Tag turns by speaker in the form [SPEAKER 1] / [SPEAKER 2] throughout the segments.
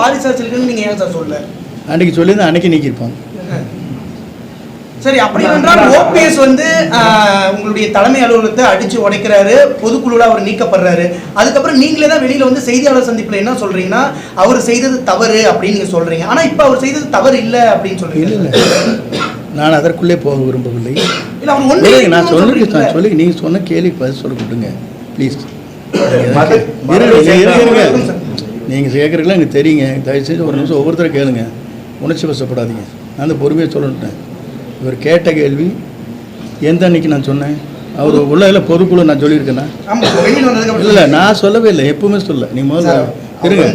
[SPEAKER 1] வாரிசு அரசியலுக்குன்னு நீங்க ஏன் சார் சொல்ல
[SPEAKER 2] அன்றைக்கி சொல்லியிருந்தா அன்றைக்கி நீக்கியிருப்பாங்க.
[SPEAKER 1] சரி அப்படி என்றால் ஓபிஎஸ் வந்து உங்களுடைய தலைமை அலுவலகத்தை அடிச்சு உடைக்கிறாரு பொதுக்குழுல அவர் நீக்கப்படுறாரு. அதுக்கப்புறம் நீங்களே தான் வெளியில வந்து செய்தியாளர் சந்திப்புல என்ன சொல்றீங்கன்னா அவர் செய்தது தவறு அப்படின்னு நீங்க சொல்றீங்க. ஆனா இப்ப அவர் செய்தது தவறு இல்ல அப்படின்னு சொல்றீங்க.
[SPEAKER 2] நான் அதற்குள்ளே போக விரும்பவில்லை. நான் சொல்லி. நான் சொல்லி நீங்கள் சொன்ன கேள்வி பதில் சொல்ல கொடுங்க. ப்ளீஸ் நீங்கள் கேட்குறதுலாம் எனக்கு தெரியுங்க. தயவுசெய்து ஒரு நிமிஷம் ஒவ்வொருத்தரும் கேளுங்க. உணர்ச்சி வசப்படாதீங்க. நான் அந்த பொறுமையாக சொல்லட்டேன் இவர் கேட்ட கேள்வி எந்த அன்னைக்கு நான் சொன்னேன்? அவர் உள்ள இல்லை பொதுக்குழு நான் சொல்லியிருக்கேன்னா இல்லை நான் சொல்லவே இல்லை. எப்பவுமே சொல்ல. நீ முதல்ல இருங்க.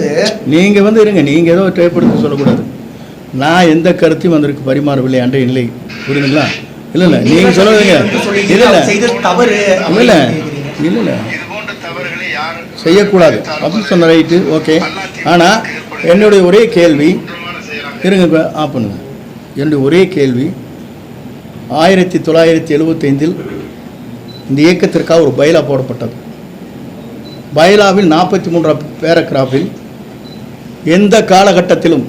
[SPEAKER 2] நீங்கள் வந்து இருங்க. நீங்கள் ஏதோ டேப் எடுத்து சொல்லக்கூடாது. நான் எந்த கருத்தையும் வந்திருக்கு பரிமாறவில்லை அன்றைய நிலை. புரியுதுங்களா? இல்லை இல்லை. நீங்கள் சொல்லுவீங்க இல்லை இல்லை. இல்லை. இல்லை. செய்யக்கூடாது. அப்படின்னு சொன்ன ரைட்டு ஓகே. ஆனால் என்னுடைய ஒரே கேள்வி இருங்க இப்போ ஆ பண்ணுங்க. என்னுடைய ஒரே கேள்வி ஆயிரத்தி தொள்ளாயிரத்தி எழுபத்தைந்தில் இந்த இயக்கத்திற்காக ஒரு பைலா போடப்பட்டது. பைலாவில் நாற்பத்தி மூன்றாம் பேரகிராஃபில் எந்த காலகட்டத்திலும்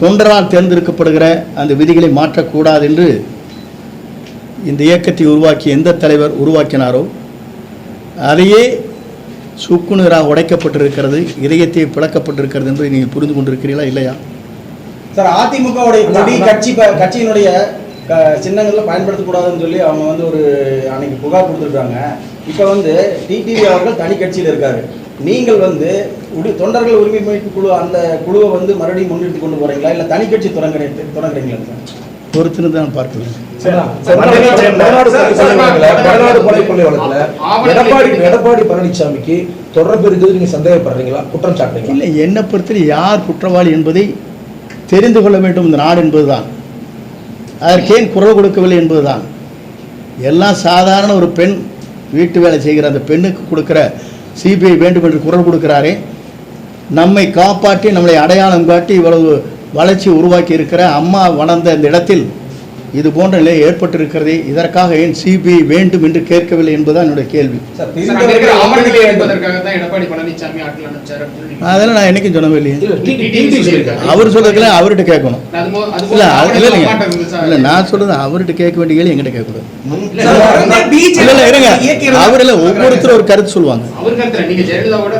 [SPEAKER 2] தொண்டரால் தேர்ந்தெடுக்கப்படுகிற அந்த விதிகளை மாற்றக்கூடாது என்று இந்த இயக்கத்தை உருவாக்கிய எந்த தலைவர் உருவாக்கினாரோ அதையே சுக்குநூறாக உடைக்கப்பட்டிருக்கிறது இதயத்தை பிளக்கப்பட்டிருக்கிறது என்று நீங்கள் புரிந்து கொண்டிருக்கிறீர்களா இல்லையா?
[SPEAKER 3] சார் அதிமுகவுடைய கொடி கட்சி ப- கட்சியினுடைய சின்னங்கள்ல பயன்படுத்தக்கூடாதுன்னு சொல்லி அவங்க வந்து ஒரு அன்னைக்கு புகார் கொடுத்துருக்காங்க. இப்போ வந்து டிடிவி அவர்கள் தனி கட்சியில் இருக்காரு. நீங்கள் வந்து உடி- தொண்டர்கள் உரிமை மீட்பு குழு அந்த குழுவை வந்து மறுபடியும் முன்னிறுத்தி கொண்டு போறீங்களா? இல்லை தனி கட்சி தொடங்குறீங்க தொடங்குறீங்களா சார்?
[SPEAKER 2] பொறுத்துன்னு தான்
[SPEAKER 4] எடப்பாடி? எடப்பாடி பழனிசாமிக்கு தொடர்பு இருக்குது. நீங்க சந்தேகப்படுறீங்களா? குற்றம் சாட்டுறீங்களா?
[SPEAKER 2] இல்லை என்னை பொறுத்தவரை யார் குற்றவாளி என்பதை தெரிந்து கொள்ள வேண்டும் இந்த நாடு என்பதுதான். அதற்கு ஏன் குரல் கொடுக்கவில்லை என்பதுதான். எல்லாம் சாதாரண ஒரு பெண் வீட்டு வேலை செய்கிற அந்த பெண்ணுக்கு கொடுக்கிற சிபிஐ வேண்டும் என்று குரல் கொடுக்கிறாரே. நம்மை காப்பாற்றி நம்மளை அடையாளம் காட்டி இவ்வளவு வளர்ச்சி உருவாக்கி இருக்கிற அம்மா வளர்ந்த இந்த இடத்தில் இது போன்ற நிலை ஏற்பட்டிருக்கிறதே இதற்காக ஏன் சிபிஐ வேண்டும் என்று கேட்கவில்லை என்பதுதான் என்னுடைய கேள்வி. அதெல்லாம் நான் என்னைக்கும் சொன்னவே இல்லையே. அவர் சொல்றதுல அவர்கிட்ட கேட்கணும். இல்ல இல்ல? இல்ல நான் சொல்றது அவர்கிட்ட கேட்க வேண்டிய கேள்வி எங்கிட்ட கேட்கக்கூடாது. இல்ல இல்ல இருங்க. அவர் இல்ல ஒவ்வொருத்தரும் ஒரு கருத்து சொல்லுவாங்க.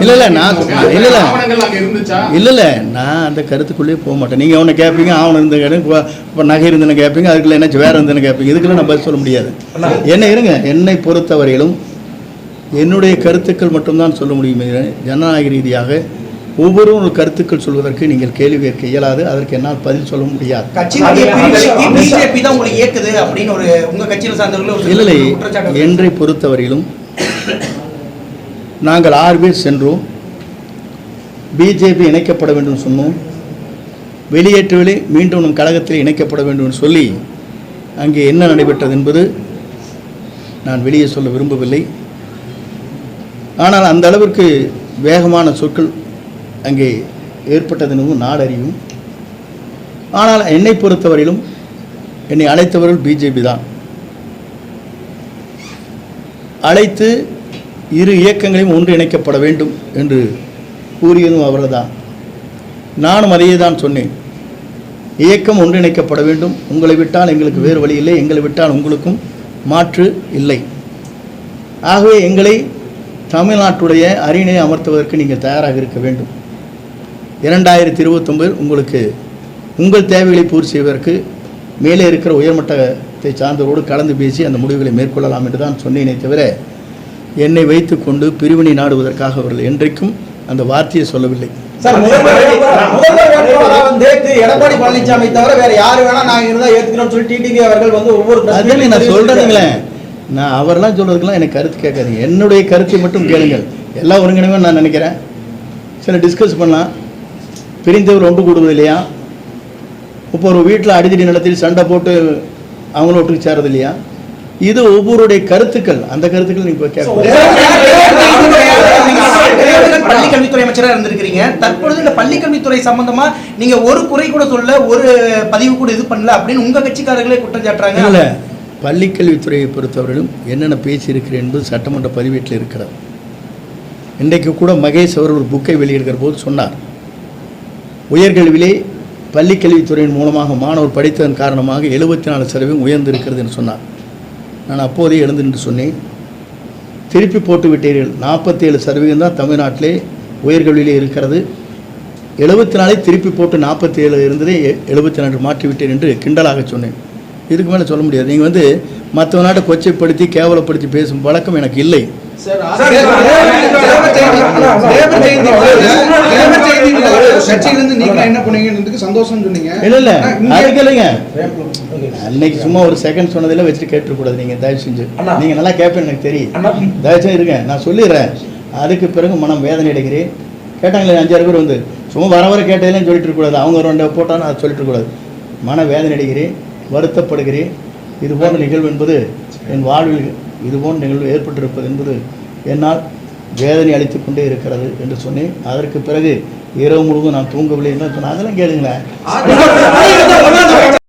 [SPEAKER 2] இல்ல, இல்ல, நான். இல்ல, இல்ல.
[SPEAKER 5] ஆவணங்கள் அங்க இருந்துச்சா?
[SPEAKER 2] இல்ல இல்ல நான் அந்த கருத்துக்குள்ளேயே போக மாட்டேன். நீங்க அவனை கேட்பீங்க அவனை இருந்து கேட்பீங்க நகை இருந்துன்னு கேட்பீங்க அதுக்குள்ள என்ன வேற இருந்துன்னு கேட்பீங்க இதுக்கெல்லாம் நான் பதில் சொல்ல முடியாது. என்ன இருங்க என்னை பொறுத்தவரையிலும் என்னுடைய கருத்துக்கள் மட்டும்தான் சொல்ல முடியுமே. ஜனநாயக ரீதியாக ஒரு கருத்துக்கள் சொல்வதற்கு நீங்கள் கேள்வி கேட்க இயலாது. அதற்கு என்னால் பதில் சொல்ல முடியாது. இல்லை என்றை பொறுத்தவரையிலும் நாங்கள் ஆறு பேர் சென்றோம். பிஜேபி இணைக்கப்பட வேண்டும் சொன்னோம். வெளியேற்றவிலே மீண்டும் நம் கழகத்தில் இணைக்கப்பட வேண்டும் என்று சொல்லி அங்கே என்ன நடைபெற்றது என்பது நான் வெளியே சொல்ல விரும்பவில்லை. ஆனால் அந்த அளவிற்கு வேகமான சொற்கள் அங்கே ஏற்பட்டதெனவும் நாடறியும். ஆனால் என்னை பொறுத்தவரையிலும் என்னை அழைத்தவர்கள் பிஜேபி தான். அழைத்து இரு இயக்கங்களையும் ஒன்றிணைக்கப்பட வேண்டும் என்று கூறியதும் அவர்தான். நானும் அதையே தான் சொன்னேன். இயக்கம் ஒன்றிணைக்கப்பட வேண்டும். உங்களை விட்டால் எங்களுக்கு வேறு வழி இல்லை. எங்களை விட்டால் உங்களுக்கும் மாற்று இல்லை. ஆகவே எங்களை தமிழ்நாட்டுடைய அரியணையை அமர்த்துவதற்கு நீங்கள் தயாராக இருக்க வேண்டும். இரண்டாயிரத்தி இருபத்தொம்பதில் உங்களுக்கு உங்கள் தேவைகளை பூர்த்தி செய்வதற்கு மேலே இருக்கிற உயர்மட்டத்தை சார்ந்தவரோடு கலந்து பேசி அந்த முடிவுகளை மேற்கொள்ளலாம் என்று தான் சொன்னேனே தவிர என்னை வைத்துக்கொண்டு பிரிவினை நாடுவதற்காக அவர்கள் என்றைக்கும் அந்த வார்த்தையை சொல்லவில்லை.
[SPEAKER 3] சார் எடப்பாடி பழனிசாமி தவிர வேற யாரு வேணா நாங்க இருந்தா ஏத்துக்கிறோம் சொல்லி டிடிவி அவர்கள் வந்து ஒவ்வொரு
[SPEAKER 2] நான் சொல்கிறதுங்களே நான் அவரெல்லாம் சொல்கிறதுக்கெல்லாம் எனக்கு கருத்து கேட்காதீங்க. என்னுடைய கருத்தை மட்டும் கேளுங்கள். எல்லாம் ஒருங்கிணைவே நான் நினைக்கிறேன். சில டிஸ்கஸ் பண்ணலாம். பிரிந்தவர் ஒன்று கூடுவது இல்லையா? இப்போ ஒரு வீட்டில் அடிதடி நிலத்தில் சண்டை போட்டு அவங்கள ஒட்டுக்கு சேரது இல்லையா? இது ஒவ்வொருடைய கருத்துக்கள். அந்த கருத்துக்கள் நீங்கள் கேட்க
[SPEAKER 1] பள்ளி கல்வித்துறை அமைச்சராக இருந்திருக்கிறீங்க. தற்பொழுது இந்த பள்ளி கல்வித்துறை சம்பந்தமா நீங்க ஒரு குறை கூட சொல்ல ஒரு பதிவு கூட இது பண்ணல அப்படின்னு உங்க கட்சிக்காரர்களே குற்றம் சாட்டுறாங்க.
[SPEAKER 2] இல்லை பள்ளிக்கல்வித்துறையை பொறுத்தவரையிலும் என்னென்ன பேசியிருக்கிறேன் என்பது சட்டமன்ற பதிவேட்டில் இருக்கிறது. இன்றைக்கு கூட மகேஷ் அவர் ஒரு புக்கை வெளியிடுகிற போது சொன்னார். உயர்கல்வியிலே பள்ளிக்கல்வித்துறையின் மூலமாக மாணவர் படித்ததன் காரணமாக எழுபத்தி நாலு சதவீதம் உயர்ந்திருக்கிறது என்று சொன்னார். நான் அப்போதே எழுந்து நின்று சொன்னேன். திருப்பி போட்டு விட்டீர்கள். நாற்பத்தேழு சதவீதம் தான் தமிழ்நாட்டிலே உயர்கல்வியிலே இருக்கிறது. எழுபத்தி நாளை திருப்பி போட்டு நாற்பத்தி ஏழு இருந்ததே எழுபத்தி நாலு மாற்றி விட்டேன் என்று கிண்டலாக சொன்னேன். இதுக்கு மேலே சொல்ல முடியாது. நீங்கள் வந்து மற்ற நாட்டை கொச்சைப்படுத்தி கேவலப்படுத்தி பேசும் வழக்கம் எனக்கு இல்லை.
[SPEAKER 1] நீங்க.
[SPEAKER 2] அன்னைக்கு சும்மா ஒரு செகண்ட் சொன்னதில் வச்சுட்டு கேட்டுக்கூடாது நீங்கள் தயவு செஞ்சு. நீங்கள் நல்லா கேட்பேன் எனக்கு தெரியும். தயவு செஞ்சு இருங்க. நான் சொல்லிடுறேன். அதுக்கு பிறகு மனம் வேதனை அடைகிறேன். கேட்டாங்களே அஞ்சாறு பேர் வந்து. சும்மா வர வர கேட்டதெல்லாம் சொல்லிட்டு இருக்கக்கூடாது அவங்க ரெண்டு போட்டாலும் அதை சொல்லிட்டு இருக்கக்கூடாது மன வேதனை அடைகிறேன். வருத்தப்படுகிறேன். இது போன்ற நிகழ்வு என்பது என் வாழ்வில் இதுபோன்ற நிகழ்வு ஏற்பட்டிருப்பது என்பது என்னால் வேதனை அளித்து கொண்டே இருக்கிறது என்று சொன்னேன் அதற்கு பிறகு இரவு முழுவதும் நான் தூங்கவில்லை என்று சொன்னேன் அதெல்லாம் கேளுங்களேன்